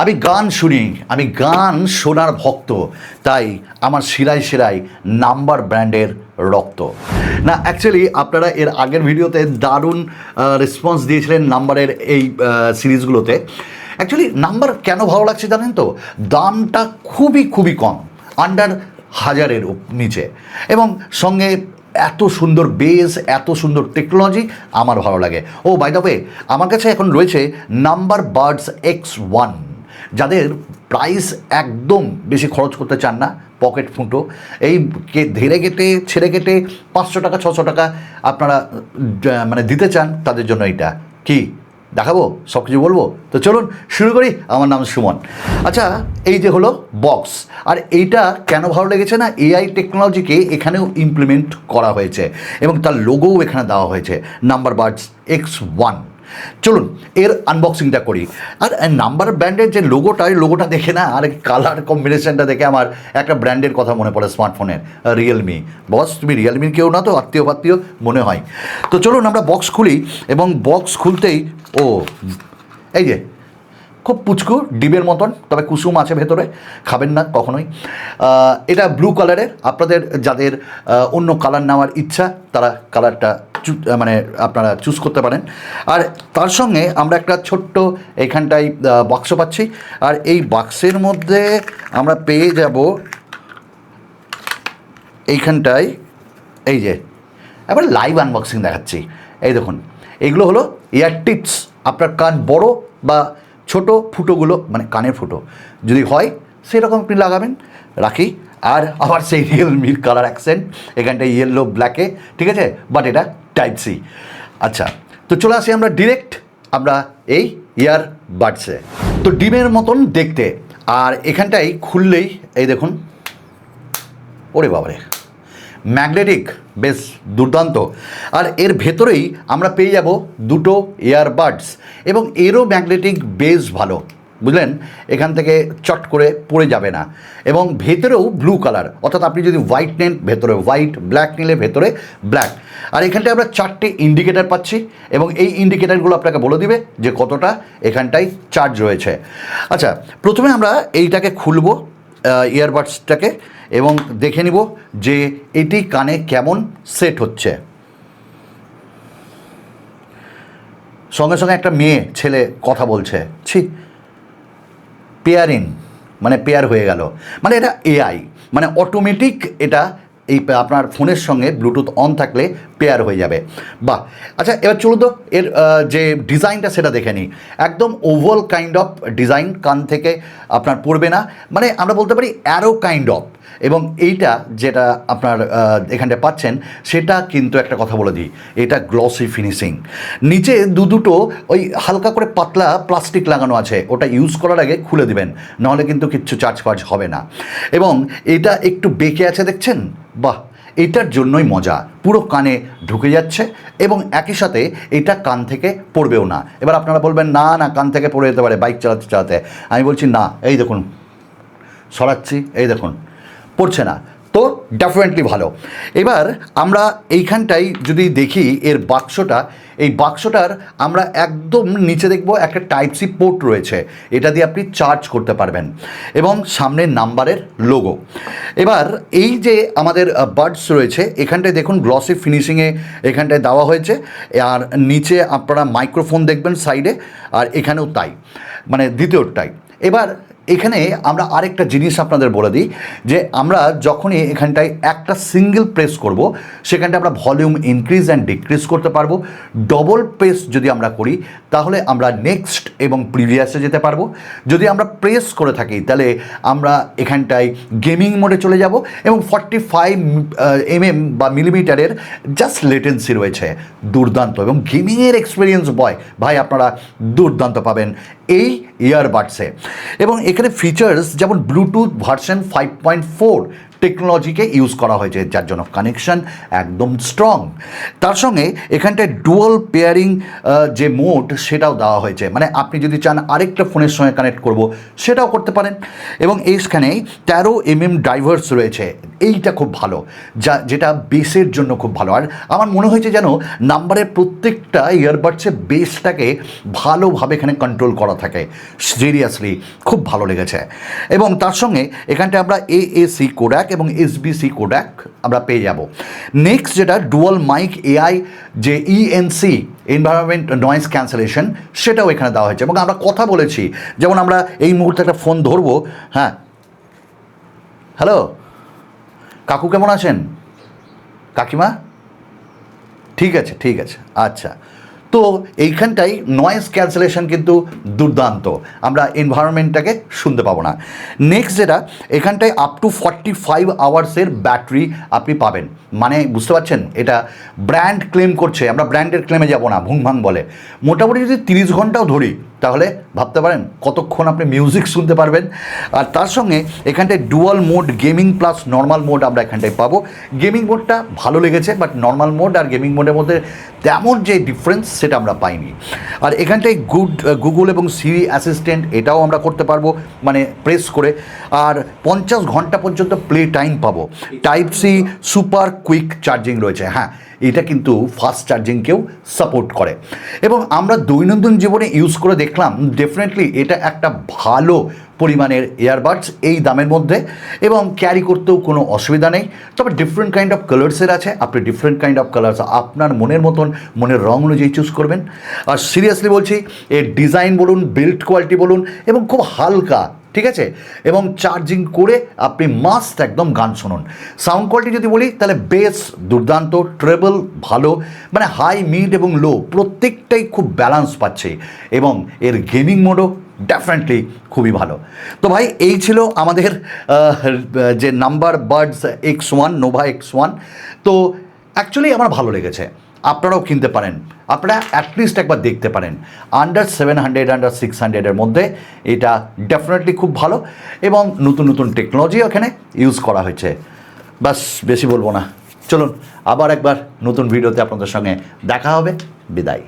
আমি গান শুনি, আমি গান শোনার ভক্ত, তাই আমার শিরায় শিরায় নাম্বার ব্র্যান্ডের রক্ত। না অ্যাকচুয়ালি আপনারা এর আগের ভিডিওতে দারুণ রেসপন্স দিয়েছিলেন নাম্বারের এই সিরিজগুলোতে অ্যাকচুয়ালি নাম্বার কেন ভালো লাগছে জানেন তো? দামটা খুবই খুবই কম আন্ডার হাজারের নিচে। এবং সঙ্গে এত সুন্দর বেস এত সুন্দর টেকনোলজি আমার ভালো লাগে। ও বাই দ্য ওয়ে আমার কাছে এখন রয়েছে নাম্বার বার্ডস এক্স ওয়ান। যাদের প্রাইস একদম বেশি খরচ করতে চান না পকেট ফুটো, এই কে ধীরে কেটে, ছেড়ে কেটে পাঁচশো টাকা, ছশো টাকা আপনারা মানে দিতে চান, তাদের জন্য এটা কি? দেখাবো? সব কিছু বলব? তো চলুন, শুরু করি। আমার নাম সুমন। আচ্ছা এই যে হলো বক্স আর এইটা কেন ভালো লেগেছে না? এআই টেকনোলজিকে এখানেও ইমপ্লিমেন্ট করা হয়েছে এবং তার লোগোও এখানে দেওয়া হয়েছে। নাম্বার বার্ডস এক্স ওয়ান চলুন, এর আনবক্সিংটা করি। আর নাম্বার ব্র্যান্ডের যে লোগোটা এই লোগোটা দেখে না, আর কালার কম্বিনেশনটা দেখে আমার একটা ব্র্যান্ডের কথা মনে পড়ে স্মার্টফোনের রিয়েলমি বস তুমি রিয়েলমির কেউ না তো? আত্মীয় ফাত্মীয় মনে হয়। তো চলুন, আমরা বক্স খুলি, এবং বক্স খুলতেই, ও, এই যে, খুব পুচকু ডিবের মতন, তবে কুসুম আছে ভেতরে, খাবেন না কখনোই। এটা ব্লু কালারের আপনাদের যাদের অন্য কালার নেওয়ার ইচ্ছা, তারা কালারটা মানে আপনারা চুজ করতে পারেন। আর তার সঙ্গে আমরা একটা ছোট্ট এইখানটায় বাক্স পাচ্ছি। আর এই বাক্সের মধ্যে আমরা পেয়ে যাব এইখানটায়, এই যে, এবার লাইভ আনবক্সিং দেখাচ্ছি। এই দেখুন, এগুলো হলো ইয়ার টিপস আপনার কান বড় বা ছোট ফুটোগুলো মানে কানের ফুটো, যদি হয় সেরকম আপনি লাগাবেন। রাখি আর আবার সেই রিয়েল রিয়েলমির কালার অ্যাকসেন্ট এখানটায় ইয়েলো ব্ল্যাকে ঠিক আছে? বাট এটা টাইপ সি আচ্ছা তো চলে আসি আমরা ডিরেক্ট আমরা এই ইয়ার বাডসে। তো ডিমের মতন দেখতে, আর এখানটায় খুললেই, এই দেখুন, ওরে বাবারে ম্যাগনেটিক বেশ দুর্দান্ত। আর এর ভেতরেই আমরা পেয়ে যাব দুটো ইয়ারবাডস এবং এরও ম্যাগনেটিক বেশ ভালো। বুঝলেন? এখান থেকে চট করে পড়ে যাবে না। এবং ভেতরেও ব্লু কালার অর্থাৎ আপনি যদি হোয়াইট নেন, ভেতরে হোয়াইট ব্ল্যাক নিলে ভেতরে ব্ল্যাক আর এখানটায় আমরা চারটে ইন্ডিকেটার পাচ্ছি এবং এই ইন্ডিকেটারগুলো আপনাকে বলে দিবে যে কতটা এখানটায় চার্জ রয়েছে। আচ্ছা প্রথমে আমরা এইটাকে খুলবো ইয়ারবাডসটাকে এবং দেখে নিব যে এটি কানে কেমন সেট হচ্ছে। সঙ্গে সঙ্গে একটা মেয়ে, ছেলে কথা বলছে। ছি পেয়ার মানে পেয়ার হয়ে গেল। মানে এটা এআই মানে অটোমেটিক এটা এই আপনার ফোনের সঙ্গে ব্লুটুথ অন থাকলে পেয়ার হয়ে যাবে। বা আচ্ছা এবার চলুন তো, এর যে ডিজাইনটা সেটা দেখে নিই। একদম ওভাল কাইন্ড অফ ডিজাইন কান থেকে আপনার পড়বে না। মানে আমরা বলতে পারি অ্যারো কাইন্ড অফ এবং এইটা যেটা আপনার এখানটা পাচ্ছেন, সেটা কিন্তু একটা কথা বলে দিই। এটা গ্লসি ফিনিশিং নিচে দু দুটো ওই হালকা করে পাতলা প্লাস্টিক লাগানো আছে। ওটা ইউজ করার আগে খুলে দিবেন। নাহলে কিন্তু কিচ্ছু চার্জ ফার্জ হবে না। এবং এটা একটু বেঁকে আছে দেখছেন? বাহ! এটার জন্যই মজা। পুরো কানে ঢুকে যাচ্ছে এবং একই সাথে এটা কান থেকে পড়বেও না। এবার আপনারা বলবেন, না না, কান থেকে পড়ে যেতে পারে বাইক চালাতে চালাতে। আমি বলছি, না, এই দেখুন, সরাচ্ছি, এই দেখুন। পড়ছে না। তো ডেফিনেটলি ভালো। এবার আমরা এইখানটাই যদি দেখি এর বাক্সটা, এই বাক্সটার আমরা একদম নিচে দেখব একটা টাইপ সি পোর্ট রয়েছে। এটা দিয়ে আপনি চার্জ করতে পারবেন এবং সামনে নাম্বারের লোগো এবার এই যে আমাদের বার্ডস রয়েছে, এখানটায় দেখুন গ্লসি ফিনিশিংয়ে এখানটায় দেওয়া হয়েছে। আর নিচে আপনারা মাইক্রোফোন দেখবেন সাইডে আর এখানেও তাই। মানে দ্বিতীয়টাই এবার এখানে আমরা আরেকটা জিনিস আপনাদের বলে দিই, যে আমরা যখনই এখানটায় একটা সিঙ্গেল প্রেস করব, সেখানটায় আমরা ভলিউম ইনক্রিজ অ্যান্ড ডিক্রিজ করতে পারব। ডবল প্রেস যদি আমরা করি, তাহলে আমরা নেক্সট এবং প্রিভিয়াসে যেতে পারব। যদি আমরা প্রেস করে থাকি, তাহলে আমরা এখানটায় গেমিং মোডে চলে যাব এবং ফর্টি ফাইভ এমএম বা মিলিমিটারের জাস্ট লেটেন্সি রয়েছে, দুর্দান্ত। এবং গেমিংয়ের এক্সপিরিয়েন্স বয় ভাই, আপনারা দুর্দান্ত পাবেন। এই ইয়ারবাডসে এবং এখানে ফিচার্স যেমন Bluetooth version five point four টেকনোলজিকে use করা হয়েছে, যার জন্য কানেকশন একদম স্ট্রং তার সঙ্গে এখানটায় ডুয়াল পেয়ারিং যে মোড সেটাও দেওয়া হয়েছে। মানে আপনি যদি চান আরেকটা ফোনের সঙ্গে কানেক্ট করব, সেটাও করতে পারেন। এবং এইখানে তেরো এম এম ডাইভার্স রয়েছে। এইটা খুব ভালো, যা, যেটা বেসের জন্য খুব ভালো। আর আমার মনে হয়েছে যেন নাম্বারের প্রত্যেকটা ইয়ারবাডসে বেসটাকে ভালোভাবে এখানে কন্ট্রোল করা থাকে। সিরিয়াসলি খুব ভালো লেগেছে। এবং তার সঙ্গে এখানটায় আমরা এএসি কোডাক এবং এসবিসি কোডাক আমরা পেয়ে যাব। নেক্সট যেটা ডুয়াল মাইক এআই যে ইএনসি এনভায়রনমেন্ট নয়েজ ক্যান্সেলেশন সেটাও এখানে দেওয়া হয়েছে। এবং আমরা কথা বলেছি, যেমন আমরা এই মুহূর্তে একটা ফোন ধরবো হ্যাঁ। হ্যালো কাকু কেমন আছেন? কাকিমা? ঠিক আছে ঠিক আছে। আচ্ছা। তো এইখানটাই নয়েজ ক্যান্সেলেশন কিন্তু দুর্দান্ত। আমরা এনভায়রনমেন্টটাকে শুনতে পাবো না। নেক্সট যেটা, এখানটায় আপ টু ফর্টি ফাইভ আওয়ার্সের ব্যাটারি আপনি পাবেন। মানে বুঝতে পারছেন? এটা ব্র্যান্ড ক্লেম করছে। আমরা ব্র্যান্ডের ক্লেমে যাব না ভুং ভাং বলে। মোটামুটি যদি তিরিশ ঘন্টাও ধরি তাহলে ভাবতে পারেন কতক্ষণ আপনি মিউজিক শুনতে পারবেন। আর তার সঙ্গে এখানটায় dual mode gaming plus normal mode আমরা এখানটায় পাবো। গেমিং মোডটা ভালো লেগেছে বাট নর্মাল মোড আর গেমিং মোডের মধ্যে তেমন যে ডিফারেন্স সেটা আমরা পাইনি। আর এখানটায় গুড গুগল এবং সিরি অ্যাসিস্ট্যান্ট এটাও আমরা করতে পারব মানে প্রেস করে। আর পঞ্চাশ ঘণ্টা পর্যন্ত প্লে টাইম পাবো। Type C super quick charging রয়েছে হ্যাঁ। এটা কিন্তু ফাস্ট চার্জিংকেও সাপোর্ট করে। এবং আমরা দৈনন্দিন জীবনে ইউজ করে দেখলাম ডেফিনেটলি এটা একটা ভালো পরিমাণের ইয়ারবাডস এই দামের মধ্যে এবং ক্যারি করতেও কোনো অসুবিধা নেই। তবে ডিফারেন্ট কাইন্ড অফ কালার্সের আছে, আপনি ডিফারেন্ট কাইন্ড অফ কালার্স আপনার মনের মতন, মনের রং অনুযায়ী চুজ করবেন। আর সিরিয়াসলি বলছি, এর ডিজাইন বলুন বিল্ড কোয়ালিটি বলুন এবং খুব হালকা ঠিক আছে? এবং চার্জিং করে আপনি মাস্ট একদম গান শুনুন। সাউন্ড কোয়ালিটি যদি বলি, তাহলে বেস দুর্দান্ত ট্রেবল ভালো মানে হাই মিড এবং লো প্রত্যেকটাই খুব ব্যালেন্স পাচ্ছে এবং এর গেমিং মোডও ডেফিনেটলি খুবই ভালো। তো ভাই, এই ছিল আমাদের যে number birds X one Nova X one তো অ্যাকচুয়ালি আমার ভালো লেগেছে। আপনারাও কিনতে পারেন। আপনারা অ্যাটলিস্ট একবার দেখতে পারেন। Under seven hundred under six হান্ড্রেডের মধ্যে এটা ডেফিনেটলি খুব ভালো এবং নতুন নতুন টেকনোলজি ওখানে ইউজ করা হয়েছে। বাস বেশি বলব না। চলুন, আবার একবার নতুন ভিডিওতে আপনাদের সঙ্গে দেখা হবে। বিদায়।